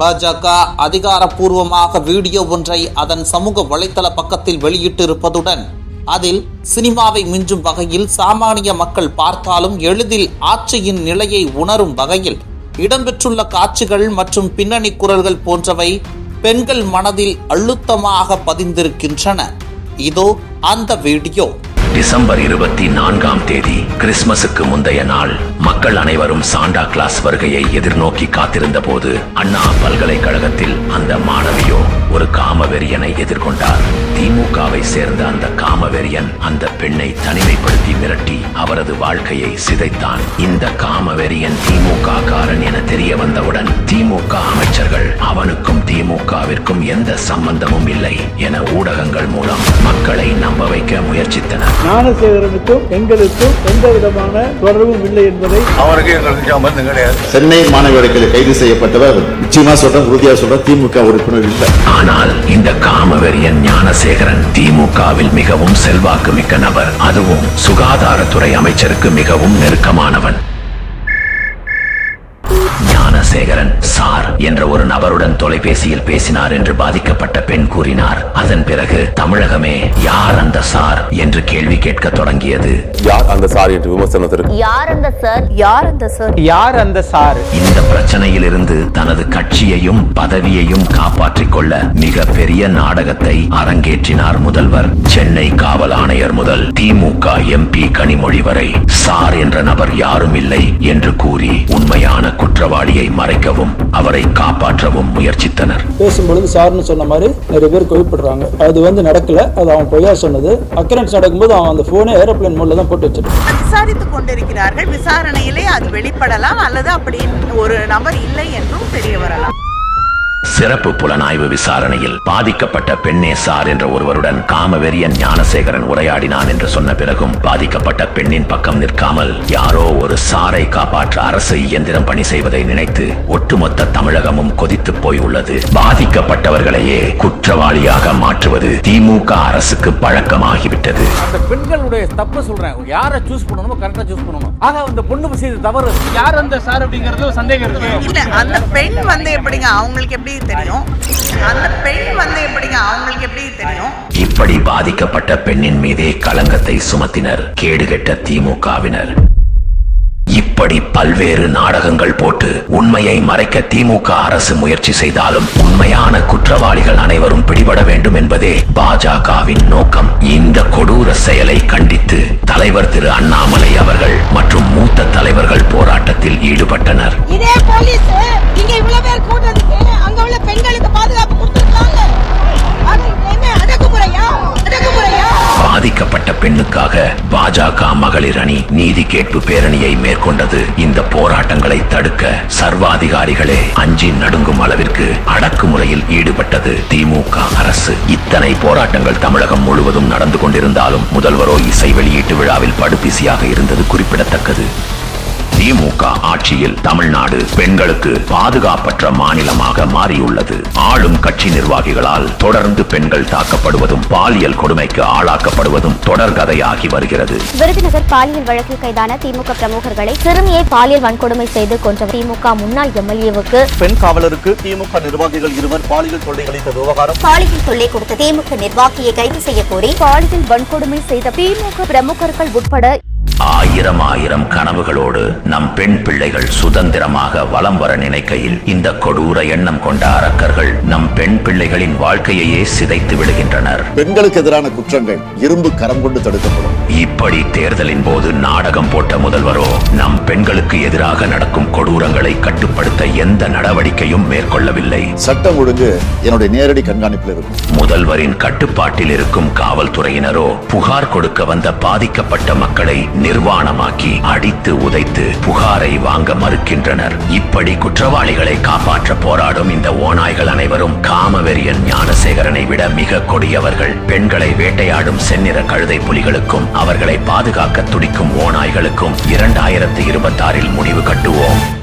பாஜக அதிகாரப்பூர்வமாக வீடியோ ஒன்றை அதன் சமூக வலைத்தள பக்கத்தில் வெளியிட்டிருப்பதுடன் அதில் சினிமாவை மிஞ்சும் வகையில் சாமானிய மக்கள் பார்த்தாலும் எளிதில் ஆட்சியின் நிலையை உணரும் வகையில் இடம்பெற்றுள்ள காட்சிகள் மற்றும் பின்னணி குரல்கள் போன்றவை பெண்கள் மனதில் அழுத்தமாக பதிந்திருக்கின்றன. இதோ அந்த வீடியோ. டிசம்பர் இருபத்தி நான்காம் தேதி கிறிஸ்துமஸுக்கு முந்தைய நாள். மக்கள் அனைவரும் சாண்டா கிளாஸ் வருகையை எதிர்நோக்கி காத்திருந்த போது அண்ணா பல்கலைக்கழகத்தில் அந்த மாணவியோ ஒரு காமவெறியனை எதிர்கொண்டார். திமுகவை சேர்ந்த அந்த காமவெறியன் அந்த பெண்ணை தனிமைப்படுத்தி மிரட்டி அவரது வாழ்க்கையை சிதைத்தான். இந்த காமவெறியன் திமுக காரன் என தெரிய வந்தவுடன் திமுக அமைச்சர்கள் அவனுக்கும் திமுகவிற்கும் எந்த சம்பந்தமும் இல்லை என ஊடகங்கள் மூலம் மக்களை நம்ப வைக்க முயற்சித்தனர். ஞானசேகரனுக்கும் எங்களுக்கும் எந்த விதமான தொடர்பும் இல்லை என்பதை அவருக்கு எங்களுக்கு சம்பந்தம் கிடையாது சென்னை மாநகரில் கைது செய்யப்பட்டவர் நிச்சயமா சொல்றேன் உறுதியா சொல்றேன் திமுக உறுப்பினர் இல்லை. ஆனால் இந்த காமவெறியன் ஞானசேகரன் திமுகவில் மிகவும் செல்வாக்கு மிக்க நபர். அதுவும் சுகாதாரத்துறை அமைச்சருக்கு மிகவும் நெருக்கமானவன். ஞானசேகரன் சார் என்ற ஒரு நபருடன் தொலைபேசியில் பேசினார் என்று பாதிக்கப்பட்ட பெண் கூறினார். அதன் பிறகு தமிழகமே யார் அந்த சார்? என்று கேள்வி கேட்க தொடங்கியது. யார் அந்த சார் என்று விமர்சனத்திற்கு யார் அந்த சார்? யார் அந்த சார்? யார் அந்த சார்? இந்த பிரச்சனையிலிருந்து தனது கட்சியையும் பதவியையும் காப்பாற்றிக் கொள்ள மிக பெரிய நாடகத்தை அரங்கேற்றினார் முதல்வர். சென்னை காவல் ஆணையர் முதல் திமுக எம்பி கனிமொழி வரை சார் என்ற நபர் யாரும் இல்லை என்று கூறி உண்மையான குற்றவாளியை மறைக்கவும் அவரை காப்பாற்றவும் முயற்சித்தனர். பேசும்பொழுது சார்னு சொன்ன மாதிரி நிறைய பேர் கோவிப்படுறாங்க அது வந்து நடக்கல. அது அவன் பொய்யா சொன்னது. அக்கரன்ஸ் நடக்கும்போது அவன் அந்த போனை ஏரோப்ளேன் மோட்ல தான் போட்டு வச்சிருக்கான். விசாரித்துக் கொண்டிருக்கிறார்கள். விசாரணையிலே அது வெளிப்படலாம் அல்லது அப்படி ஒரு நபர் இல்லை என்றும் தெரிய வரலாம் சிறப்பு புலனாய்வு விசாரணையில் பாதிக்கப்பட்ட பெண்ணே சார் என்ற ஒருவருடன் காமவெறியன் ஞானசேகரன் உரையாடினான் என்று சொன்ன பிறகும் பாதிக்கப்பட்ட பெண்ணின் பக்கம் நிற்காமல் யாரோ ஒரு சாரை காப்பாற்ற அரசு இயந்திரம் பணி செய்வதை நினைத்து ஒட்டுமொத்த தமிழகமும் கொதித்து போய் உள்ளது பாதிக்கப்பட்டவர்களையே குற்றவாளியாக மாற்றுவது திமுக அரசுக்கு பழக்கமாகிவிட்டது. பெண்களுடைய தப்பு சொல்றேன். யாரை சூஸ் பண்ணணுமோ கரெக்டா சூஸ் பண்ணணும். ஆக அந்த பொண்ணு செய்த தவறு. யார் அந்த சார் அப்படிங்கறது சந்தேகம் இருக்கு. இல்ல அந்த பெண் வந்து எப்படிங்க அவங்களுக்கு எப்படி தெரியும்? அந்த பெண் வந்து எப்படிங்க அவங்களுக்கு எப்படி தெரியும்? இப்படி பாதிக்கப்பட்ட பெண்ணின் மீதே களங்கத்தை சுமத்தினர். கேடுகெட்ட திமுகவினர். இப்படி பல்வேறு நாடகங்கள் போட்டு உண்மையை மறைக்க திமுக அரசு முயற்சி செய்தாலும் உண்மையான குற்றவாளிகள் அனைவரும் பிடிபட வேண்டும் என்பதே பாஜகவின் நோக்கம். இந்த கொடூர செயலை கண்டித்து தலைவர் திரு அண்ணாமலை அவர்கள் மற்றும் மூத்த தலைவர்கள் போராட்டத்தில் ஈடுபட்டனர். மகளிர் அணி நீதி கேட்பு பேரணியை மேற்கொண்டது. இந்த போராட்டங்களை தடுக்க சர்வாதிகாரிகளே அஞ்சி நடுங்கும் அளவிற்கு அடக்குமுறையில் ஈடுபட்டது. திமுக அரசு. இத்தனை போராட்டங்கள் தமிழகம் முழுவதும் நடந்து கொண்டிருந்தாலும் முதல்வரோ இசை வெளியீட்டு விழாவில் படுபிசியாக இருந்தது குறிப்பிடத்தக்கது. திமுக ஆட்சியில் தமிழ்நாடு பெண்களுக்கு பாதுகாப்பற்ற மாநிலமாக மாறியுள்ளது. ஆளும் கட்சி நிர்வாகிகளால் தொடர்ந்து பெண்கள் தாக்கப்படுவதும் பாலியல் கொடுமைக்கு ஆளாக்கப்படுவதும் தொடர்கதையாகி வருகிறது. விருதுநகர் பாலியல் வழக்கில் கைதான திமுக பிரமுகர்களை சிறுமியை பாலியல் வன்கொடுமை செய்து கொன்ற திமுக முன்னாள் எம்எல்ஏவுக்கு பெண் காவலருக்கு திமுக நிர்வாகிகள் இருவர் பாலியல் தொல்லை அளித்த விவகாரம். பாலியல் தொல்லை கொடுத்த திமுக நிர்வாகியை கைது செய்ய கோரி பாலியல் வன்கொடுமை செய்த திமுக பிரமுகர்கள் உட்பட ஆயிரம் ஆயிரம் கனவுகளோடு நம் பெண் பிள்ளைகள் சுதந்திரமாக வலம் வர நினைக்கையில் இந்த கொடூர எண்ணம் கொண்ட அரக்கர்கள் நம் பெண் பிள்ளைகளின் வாழ்க்கையையே சிதைத்து விடுகின்றனர். பெண்களுக்கு எதிரான குற்றங்கள் இரும்பு கரம் கொண்டு தடுக்கப்படும். இப்படி தேர்தலின் போது நாடகம் போட்ட முதல்வரோ நம் பெண்களுக்கு எதிராக நடக்கும் கொடூரங்களை கட்டுப்படுத்த எந்த நடவடிக்கையும் மேற்கொள்ளவில்லை. சட்டம் ஒழுங்கு என்னுடைய நேரடி கண்காணிப்பில் இருக்கும். முதல்வரின் கட்டுப்பாட்டில் இருக்கும் காவல்துறையினரோ புகார் கொடுக்க வந்த பாதிக்கப்பட்ட மக்களை நிர்வாணமாக்கி அடித்து உதைத்து புகாரை வாங்க மறுக்கின்றனர். இப்படி குற்றவாளிகளை காப்பாற்ற போராடும் இந்த ஓநாய்கள் அனைவரும் காமவெறியன் ஞானசேகரனை விட மிக கொடியவர்கள். பெண்களை வேட்டையாடும் செந்நிற கழுதை புலிகளுக்கும் அவர்களை பாதுகாக்க துடிக்கும் ஓநாய்களுக்கும் இரண்டாயிரத்து இருபத்தாறில் முடிவு கட்டுவோம்.